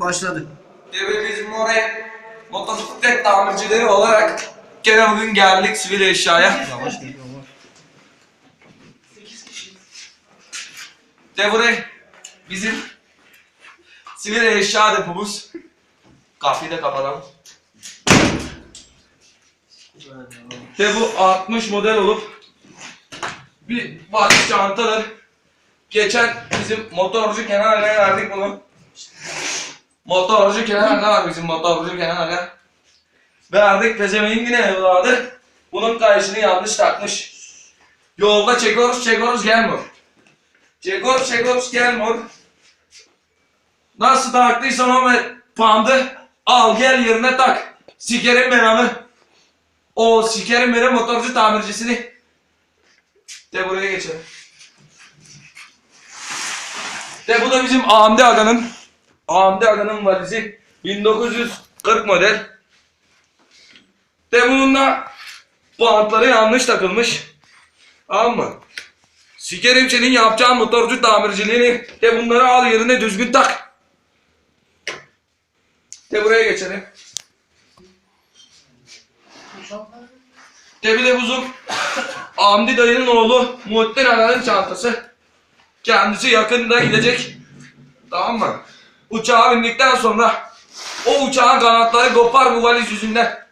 Başladı. Evet bizim oraya motosiklet tamircileri olarak gene bugün geldik sivil eşyaya. Yavaş gel yavaş. De buraya bizim sivil eşya depomuz. Kapıyı da kapatalım. De bu 60 model olup bir valiz çantadır. Geçen bizim motorcu Kenan Aga'ya verdik bunu. Motorcu Kenan Aga var bizim motorcu Kenan Aga. Verdik pezeveyin yine evladı. Bunun kayışını yanlış takmış. Yolda çekiyoruz çekiyoruz gelmiyor. Çekiyoruz çekiyoruz gelmiyor. Nasıl taktıysan o pandı al gel yerine tak. Sikerim ben onu. O sikerim benim motorcu tamircisini. De buraya geçelim. De bu da bizim AMD Aga'nın AMD Aga'nın valizi 1940 model. De bunun da bantları yanlış takılmış. Tamam mı? Sikerim senin yapacağın motorcu tamirciliğini. De bunları al yerine düzgün tak. De buraya geçelim. De bir de buzum. Hamdi dayının oğlu Muhittin Aga'nın çantası. Kendisi yakında gidecek. Tamam mı? Uçağa bindikten sonra o uçağın kanatları kopar bu valiz yüzünden.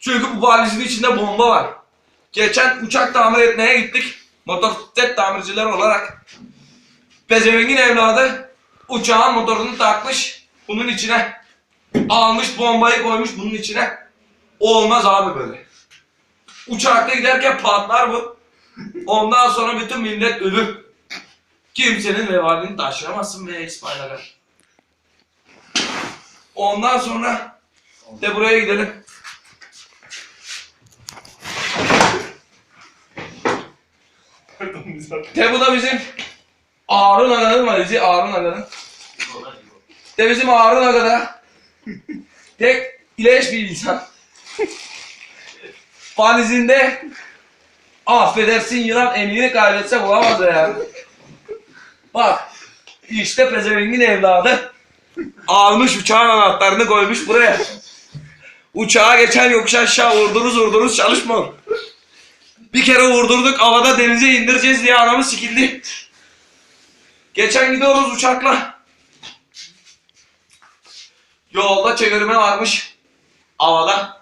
Çünkü bu valizin içinde bomba var. Geçen uçak tamir etmeye gittik. Motosiklet tamirciler olarak. Pezevengin evladı uçağın motorunu takmış bunun içine. Almış bombayı koymuş bunun içine. Olmaz abi böyle. Uçakta giderken patlar bu. Ondan sonra bütün millet ölür. Kimsenin vebalini taşıyamazsın be İsmail'e. Ondan sonra de buraya gidelim. De bu da bizim Harun Aga'nın valizi Harun Aga'nın. De bizim Harun Aga da tek ileş bir insan. Valizinde affedersin yılan emini kaybetse bulamaz yani. Bak işte pezevengin evladı almış uçağın anahtarını koymuş buraya. Uçağa geçen yokuş aşağı vurduruz vurduruz çalışmıyor. Bir kere vurdurduk havada denize indireceğiz diye anamı sikildi. Geçen gidiyoruz uçakla. Yolda çevirme varmış. Havada.